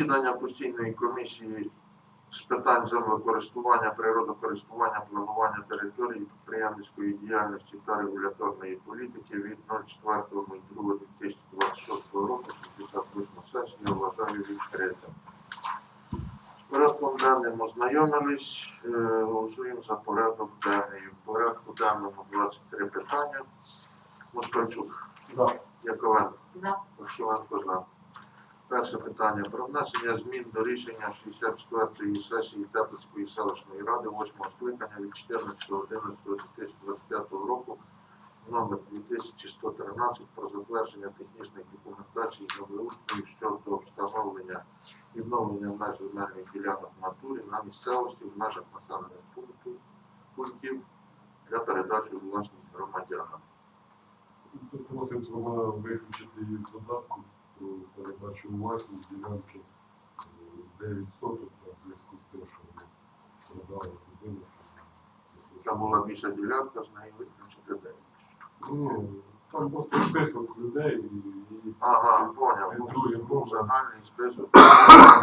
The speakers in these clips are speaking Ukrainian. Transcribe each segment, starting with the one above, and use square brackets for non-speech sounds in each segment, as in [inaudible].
Засідання постійної комісії з питань землекористування, природокористування, планування території, підприємницької діяльності та регуляторної політики від 04.02.2026 року 68 сесію вважаю відкритим. З порядком денним ознайомились, е, голосуємо за порядок денний. В порядку денному 23 питання. Москальчук, За. Яковенко. За. Ощуванко за. Перше питання про внесення змін до рішення 64-ї сесії Теплицької селищної ради 8 скликання від 14.11.2025 року номер 2113 про затвердження технічних документацій землеустрою щодо встановлення відновлення меж земельних ділянок в натурі на місцевості в межах населених пунктів, пунктів для передачі у власність громадянам. Це просимо виключити із додатку передачу у власність ділянки е, 9 соток та в зв'язку з тим, що вони продали будинок. Там була більша ділянка, з неї виключити 9. Ну, там просто список людей і, і Ага, поняв. Під другим Був загальний список.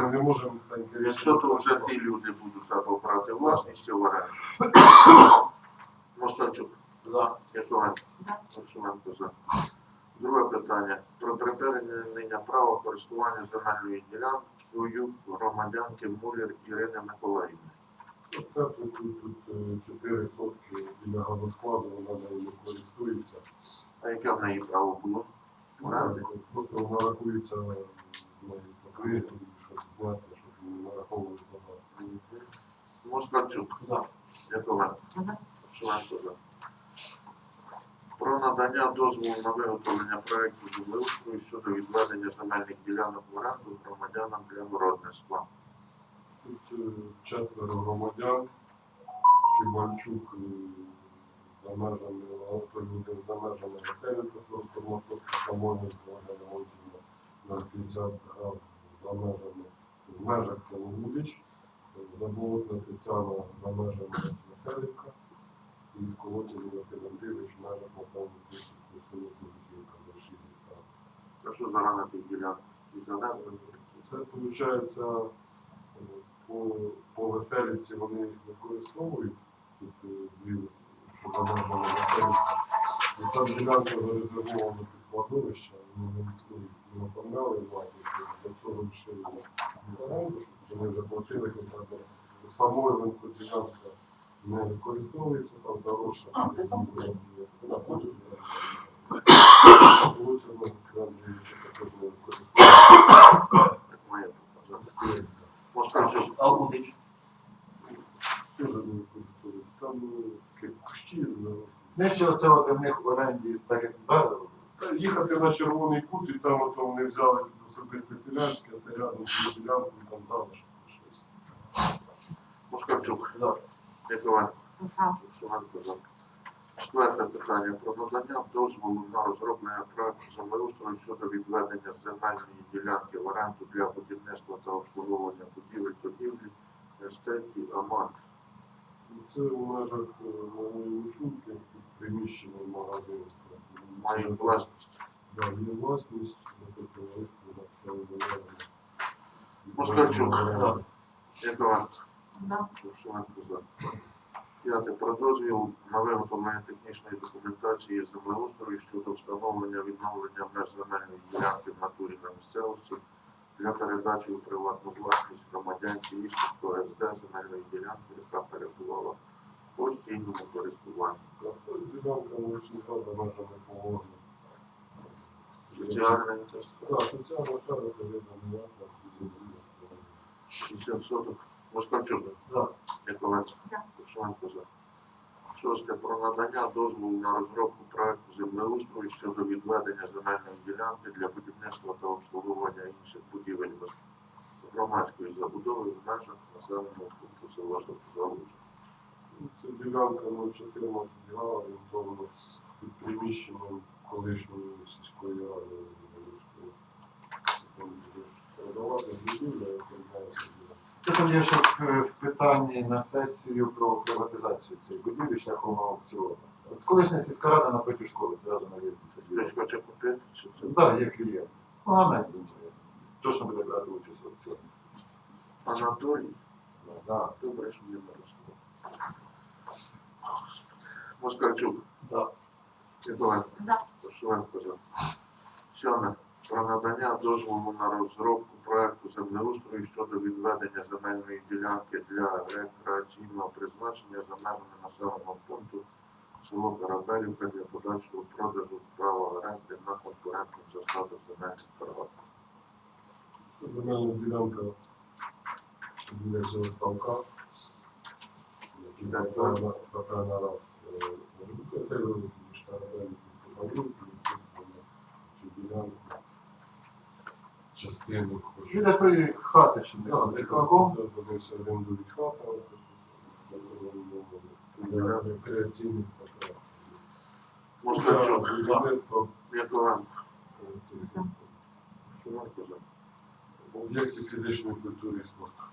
ми не можемо це Якщо то вже ті люди будуть або брати власність чи в оренду. [coughs] Москальчук. За. Яковенко. За. Маршуменко за. Друге питання. Про припинення права користування земельною ділянкою громадянки Муляр Ірини Миколаївни. Тут, тут е, 4 сотки біля газоскладу, вона не користується. А яке в неї право було? Оренди? Просто вона рахується ну, закритою, щоб знати, щоб не нараховувати багато. Москальчук. За. Яковенко. За. Швидко за. Про надання дозволу на виготовлення проекту землеустрою щодо відведення земельних ділянок в оренду громадянам для городництва. Тут е, четверо громадян, Кибальчук е, за межами, Володимир за межами Веселенка, Сорокорма, Самойна, Володимира Леонтьєва на 50 грам за межами, в межах села Лудич, Заболотна Тетяна за межами Веселенка і Колотіна Василь Андрійович в межах населених пунктів село Кожухівка за 6 гектарів. Це що за рана тих ділянок? Це виходить по, по веселівці вони їх використовують. Тут е, дві замежно веселівці. І там ділянка зарезервована під кладовище, вони не, оформляли власність, для цього лишили в оренду, щоб вони вже платили контракт. Самою ділянка не використовується, там заросша. А, ти там Буде, ходить? Лутерна, Андрійовича також не використовується. Теж не. Там ну, такі кущі заросли. Нижче оце от у них в оренді, так як. Та Їхати на червоний кут, і там ото вони взяли особисте селянське, а це рядом з ділянку, там залишки щось. Москальчук. Да. Яковенко. За. Четверте питання про надання дозволу на розроблення проекту землеустрою щодо відведення земельної ділянки в оренду для будівництва та обслуговування будівель торгівлі естеті Амант. І це в межах е, малої Лучунки, під приміщенням магазину. Має власність. Да, є власність, на товариство на це. Москальчук. Да. Яковенко. За. П'яте про дозвіл на виготовлення технічної документації землеустрою щодо встановлення відновлення меж земельної ділянки в натурі на місцевості для передачі у приватну власність громадянці Іщенко СД земельної ділянки, яка перебувала в постійному користуванні. Ніяка. 60 соток. Москальчук. За. За. Шосте про надання дозволу на розробку проекту землеустрою щодо відведення земельної ділянки для будівництва та обслуговування інших будівель громадської забудови в межах населеного пункту села Залуж. Це ділянка 014 га, орієнтовано під приміщенням колишньої сільської ради продавати будівля, яка Це там є ще в питанні на сесію про приватизацію цієї будівлі шляхом аукціону. От Колишня сільська рада напроти школи, зразу на в'їзді Хтось хоче купити, чи це Так, є клієнт. Погано, я думаю. Точно буде брати участь в аукціоні. Анатолій. Да. Добре, що не наросло. Москальчук. Да. Ніколенко. За. Пошивенко за. Сьоме. Про надання дозволу на розробку проекту землеустрою щодо відведення земельної ділянки для рекреаційного призначення за межами населеного пункту село Карабелівка для подальшого продажу права оренди на конкурентних засадах земельних прав. Земельна ділянка біля цього ставка. який Так, напевно напевно, раз це великий між Тарабелі і Степанівки, ділянку частину. Біля тої хати, ще не Так, десь ставком. це вони все орендують хата, для рекреаційних потреб. Москальчук. Будівництво Ніколенко. е, цих Пошивенко за. об'єктів фізичної культури і спорту.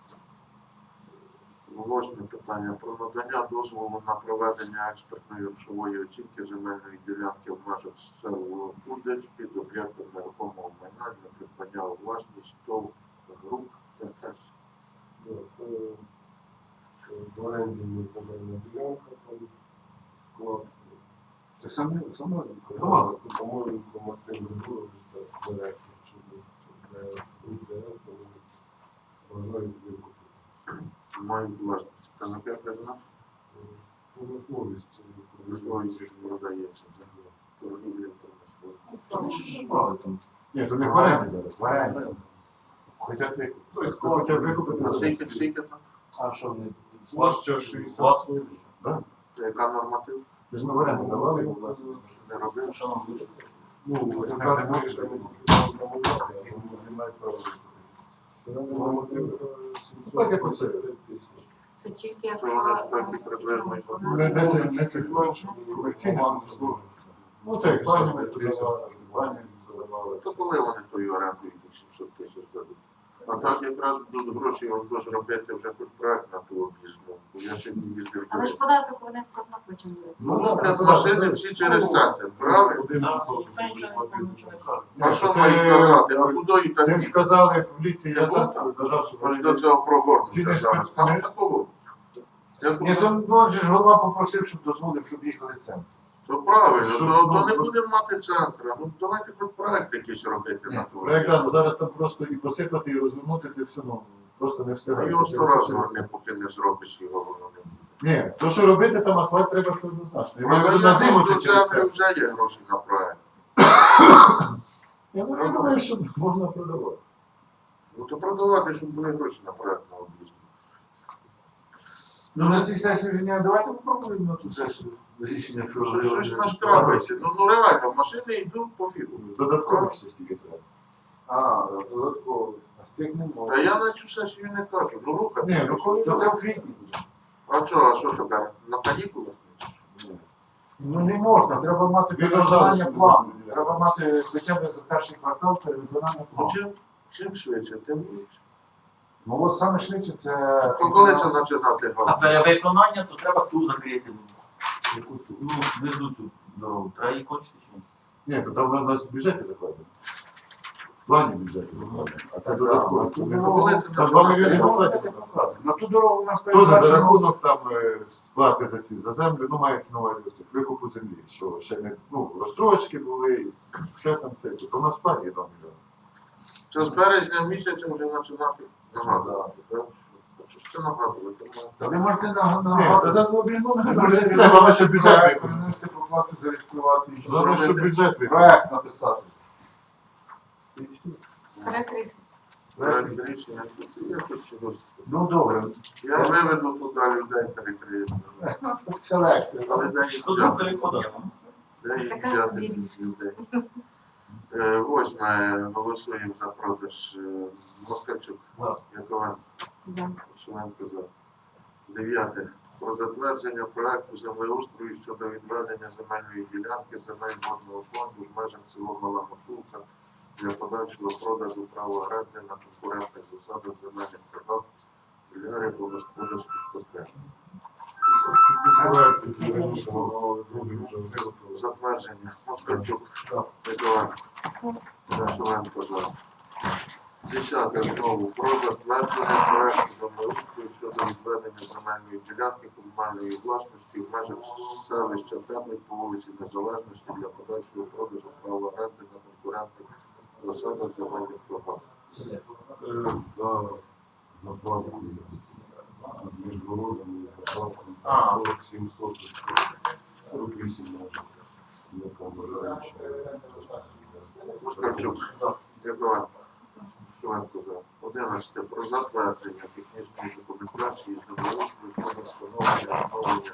Восьме питання про надання дозволу на проведення експертної грошової оцінки земельної ділянки в межах село Кудець під об'єктом нерухомого майна для придбання у власність ТОВ груп ТТС. Це е, в оренді земельна ділянка, там склад. Це саме саме по-моєму, Максим Григорович, директор, чи ДС, ДС, викупити. Мають власність. Та на п'ять призначень Промисловість. промисловість продається. Торгівля промисловість. Там ж брали там. Ні, то не в оренді зараз. В оренді. Хотять викупити. Хоча викупити А скільки, скільки там? А що вони? Площа 60 Власну. Це Яка норматив? Ти ж ми в оренду давали. Не робив? Що нам вийшло? Ну, це не. Е, Так, як оце. 775 тисяч. Це тільки вони якщо приблизно Не, не, це- не це Менше, комерційне послуги. Ну це як ми задавали. То коли вони тою оренду їх 700 тисяч дадуть? А так якраз будуть гроші вам хтось робити вже хоч проект на ту об'їзну. Бо Я ще не їздив. Але ж податок вони все одно потім будуть. Ну, добре, машини всі через центр, правильно? А що Це- мають казати? А куди і Цим так? сказали в поліції, я сам казав, що Ось до цього про Ці зараз. Там не- такого. Я Ні, то ну, же ж голова попросив, щоб дозволив, щоб їхали центр. то правильно, Що, то, ну, то не будемо мати центра. Ну давайте хоч проект якийсь робити на Ні, ту. проект ну зараз там просто і посипати, і розвернути це все, ну просто не А встигають. його сто разів не поки не зробиш його воно не буде. Ні, то що робити, там асфальт треба це однозначно. Я маю на зиму ну, це через це. вже є гроші на проект. Я ну, я думаю, що можна продавати. Ну то продавати, щоб були гроші на проект. Ну на цій сесії не давайте попробуємо на ту сесію рішення, що Що щось нашкрабиться. Ну, ну реально, машини йдуть по фігу. Додаткових ще стільки треба. А, додатково. А з цих не Та я на цю сесію не кажу. Ну Ні, рухати. ну коли То в квітні. А що, а що тепер? На канікулах? Ну не можна, треба мати перевиконання залишку плану. можна Треба мати хоча б за перший квартал перевиконання Ну плану. чим, чим швидше, тим лучше. Ну от саме швидше це. То коли це починати А галку? перевиконання, то треба ту закрити. Яку ту? Ну, внизу цю дорогу. Треба її кончити чи ні? Ні, то там у нас в бюджеті закладено. В плані бюджету закладено. А це додатково. Ми ну, це Там 2 мільйони закладено насправді. На ту дорогу у нас Хто за, за передбачено- рахунок там е, сплати за ці за землю, ну мається на увазі ось цих викупу землі, що ще не ну, розстрочки були, і все там це. То у нас в плані є 2 мільйони. Це з березня місяця вже починати нагадувати. так? Що ж це нагадувати? Тому Та ви можете нагадати. за об'єднану Ви можете головне, щоб бюджет виконати. принести, проплати, зареєструвати. і Головне, бюджет виконати. Проект написати. І всі. Перекрити. проект рішення. Я тут чогось. Ну добре. Я виведу туди людей перекрию. Це легше. Але де їх взяти? Де їх взяти цих людей? Восьме голосуємо за продаж е, Москальчук. Яковенко. За. Шуменко за. Дев'яте. Про затвердження проекту землеустрою щодо відведення земельної ділянки земель водного фонду в межах село Мала Мошулка для подальшого продажу права оренди на конкурентних засадах земельних торгах для рибогосподарських виготовлений. Затвердження. Москальчук. Миколаївко. Шуменко за. Десяте знову про затвердження проекту землеустрою щодо відведення земельної ділянки комунальної власності в межах селища Теплик по вулиці Незалежності для подальшого продажу права оренди на конкурентних засадах земельних програм. Це за заправкою між городами і заправкою А. 47 соток, 48 майже. Я там Мускарчук. Дякую. Швидко за. 11. Про затвердження технічної документації землеустрою щодо встановлення відновлення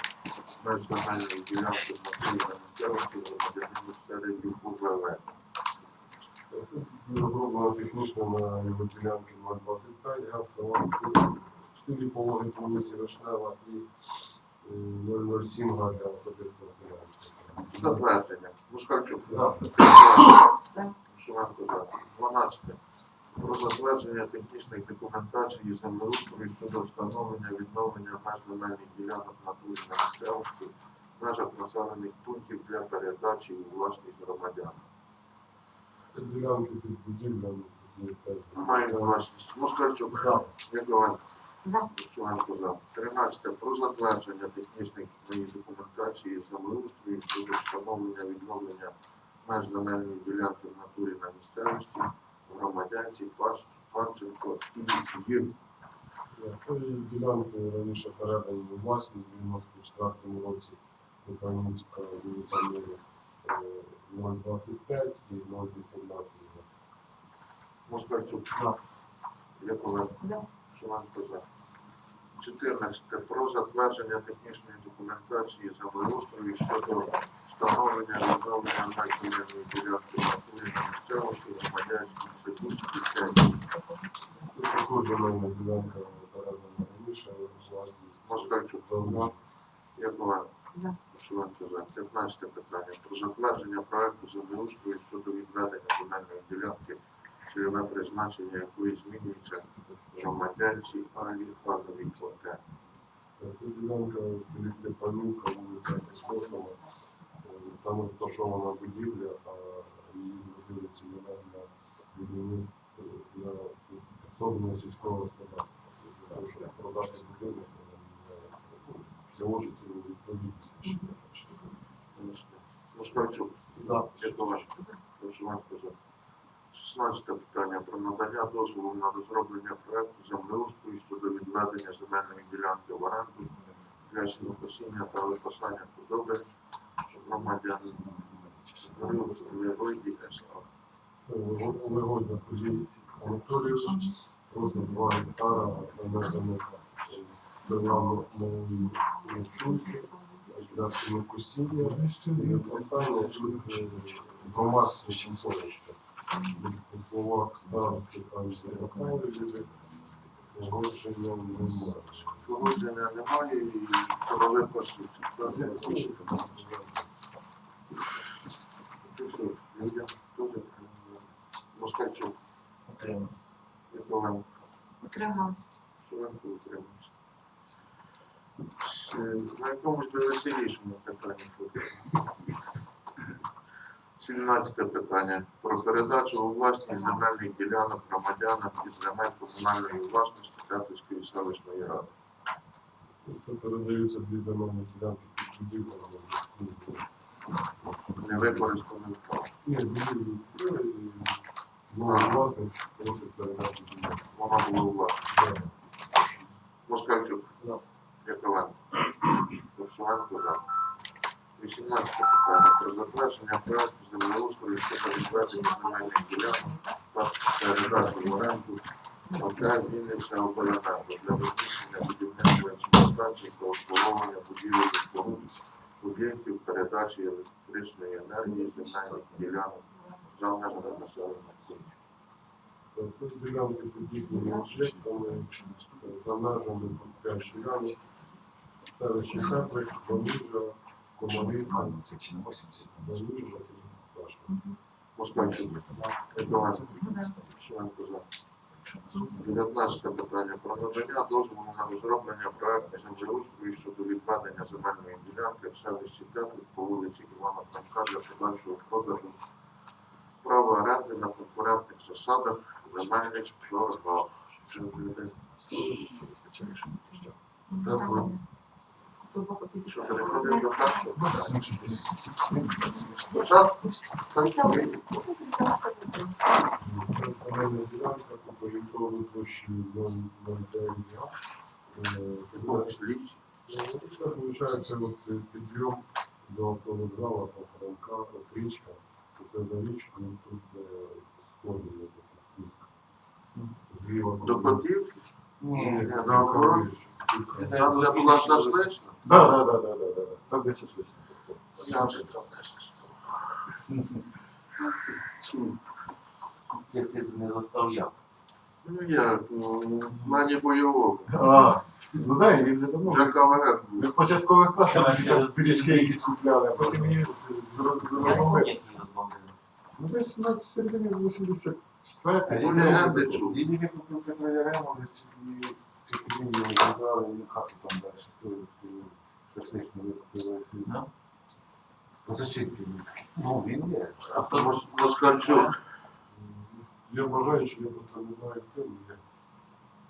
меж земельної ділянки в натурі на місцевості громадянину серед УВВ. Розроблена технічно на його ділянки 025, я в село в пологи вулиці Вишнева і е, 007 га для особистого селянства. Затвердження. Мускарчук. За. За. Швидко за. 12. Про затвердження технічної документації землеустрою щодо встановлення відновлення меж земельних ділянок натурі на місцевості в межах населених пунктів для передачі у власність громадян. Це ділянки під будівлями. Має власність. Москальчук. За. Дякую. За. Шуменко за. 13. Про затвердження технічної документації землеустрою щодо встановлення відновлення меж земельної ділянки в натурі на місцевості громадянці Паш- Панченко і Їм. Це ділянки раніше передані у власність в 94 році Степанівська вулиця е, 025 і 018. Москальчук. Дякую. За. Шуменко за. 14. Про затвердження технічної документації землеустрою щодо встановлення відновлення ділянки в на місцевості громадянській Цибульській 5. Це також земельна ділянка передана раніше у власність. Москальчук. Давно. Дякую. За. Шуменко за. 15 питання. Про затвердження проекту землеустрою щодо відведення земельної ділянки, цільове призначення якої змінюється громадянці Алі Хазовій Плоте. Це ділянка в селі вулиця Космосова. Там розташована будівля, а її зробили цільове для будівництва для особливого сільського господарства. Для того, щоб будинок, заложити у відповідність. ще краще. Москальчук. Да. Дякую. Шуменко за. 16 питання про надання дозволу на розроблення проекту землеустрою щодо відведення земельної ділянки в оренду для сінокосіння та випасання худоби громадян Левиді СА. Легойда Сергій Анатолійович, просто 2 гектара на межами села Нової Чулки для сінокосіння. І останнє е, громадське сімсовище. У словах старости там Ярославі погодження немає. Погодження немає і. Ти що, людям теж е, Москальчук, Яковенко. Утрималась. Швидко утримався. Е, На якомусь би веселішому питанні що. 17 питання. Про передачу у власність земельних ділянок громадянам із земель комунальної власності Катівської селищної ради. Це передаються дві земельні ділянки під з Не використаний впав. Ні, відкрили власник просить передати будівлю. Вона була у власності. Москальчук. Яковенко. Довшивенко за. 18 питання. Про затвердження проекту землеустрою щодо відведення земельних ділянок та передачу в оренду ОК Вінниця Обленерго для розміщення будівництва експлуатації та обслуговування будівель і споруд об'єктів передачі електричної енергії з земельних ділянок за межами населених пунктів. Це ділянки подібними Теплик, Балужа, Комарівка, Балужа і Саша. Москальчук. Яковенко. Швидко за. 19 питання про надання дозволу на розроблення проекту землеустрою щодо відведення земельної ділянки в селищі Теплик по вулиці Івана Франка для подальшого продажу права оренди на конкурентних засадах земельних торгах. Що Питання. Спочатку Земельна ділянка по орієнтовній площі 0,9 га. Е, слідчі. Ну, Це виходить от е, підйом до автовокзалу по Франка, от річка. Це за річкою тут сходи є такий спуск. До кругом. Ні, наоборот. вище. Там, де була шашлична? Да, да, да, да, да, да. Так десь ось. Я вже там не шашлична. Ти, ти не застав я. Ну як, ну, в бойового. А, ну да, її вже давно. Вже кавалет Ми був. в початкових класах я пиріжки якісь купляли, а потім Я не її розбомбили. Ну десь на в середині 84 Ну, легенди чув. Не купив це прояремо, і Ну. Ну, є. А. Я просто не знаю, хто він є.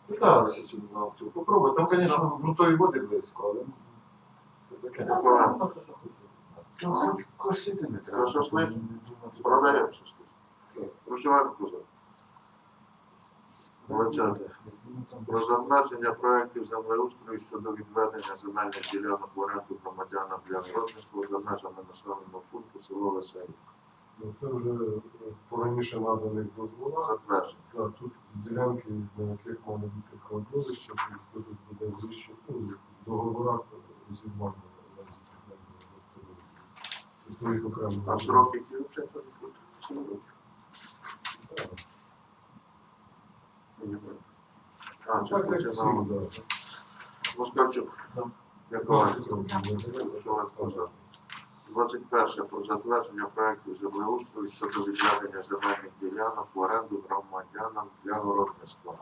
Питалися чи на аукціон. Попробуй. Там, звісно, ґрунтові води близько, але ну, це таке. Ну, косити не треба. Це шашлик? Продаємо шашлик. 20. Ну, Про затвердження проєктів землеустрою щодо відведення земельних ділянок в оренду громадянам для городництва за межами населеного пункту село Веселі. Ну, Це вже е, пораніше наданих дозволах. Затвердження. Так, тут ділянки, на яких має бути кладовище, тут буде вище, ну, в договорах розірвання. Тобто їх окремо. А срок, які А, чи. Москальчук. Вас сказати? 21. Про затвердження проєктів землеустрою щодо відведення земельних ділянок в оренду громадянам для городництва.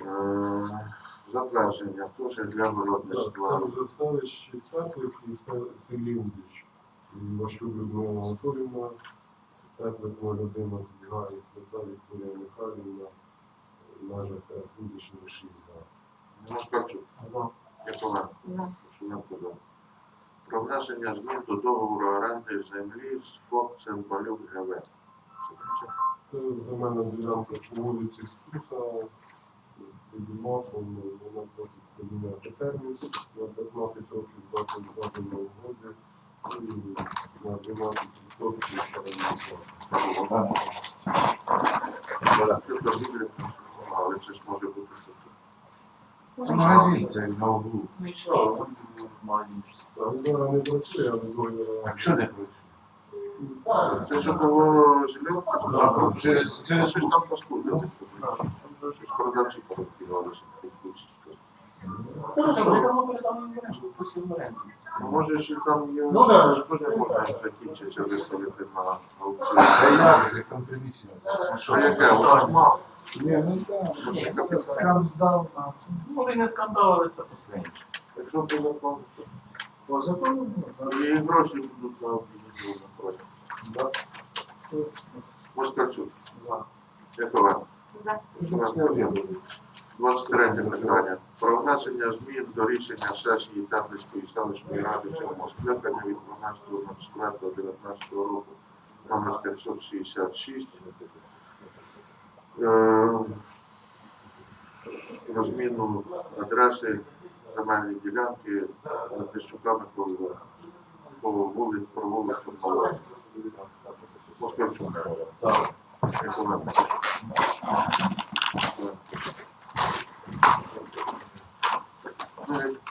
Е, Затвердження теж для городництва. Це вже селище Теплик і се- селі Удич. І Ващук Людмила Теплик 011 га і Свята Вікторія Михайлівна, межа ТС Удич 06 га. Москальчук. Якова? Да. Шуменко за. Про внесення змін до договору оренди землі з ФОП Цимбалюк ГВ. Це земельна ділянка по вулиці Стуса, під мостом, вона просить поміняти термін на 15 років з дати угоди на 12 відсотків але це ж може бути що. Це магазин, це на углу. Магазин. Зараз не працює, але договір. А що не працює? Це що було жилье? Через- щось там паскудно. Щось продавці порозкидалися. Ну, Може, ще там є, Ну, да. це ж теж не можна ще закінчиться виставити на аукціон. Це я, як там приміщення. А що? А яке? Воно ж мало. Ні, ну так. Ні, Це Скам здав. а. Може і не скандал, але це посередньо. Якщо по закону, По закону, ну, то і гроші будуть на об'єднання напроти. Москальчук. Якова? За. так. 23 питання. Про внесення змін до рішення сесії Теплицької селищної ради сьомого скликання від 12.04.19 року номер 566. Е, Про зміну адреси земельної ділянки Дещука Миколи по вулиці, про вулицю Малого. Москальчук. Так. Якова? Ну,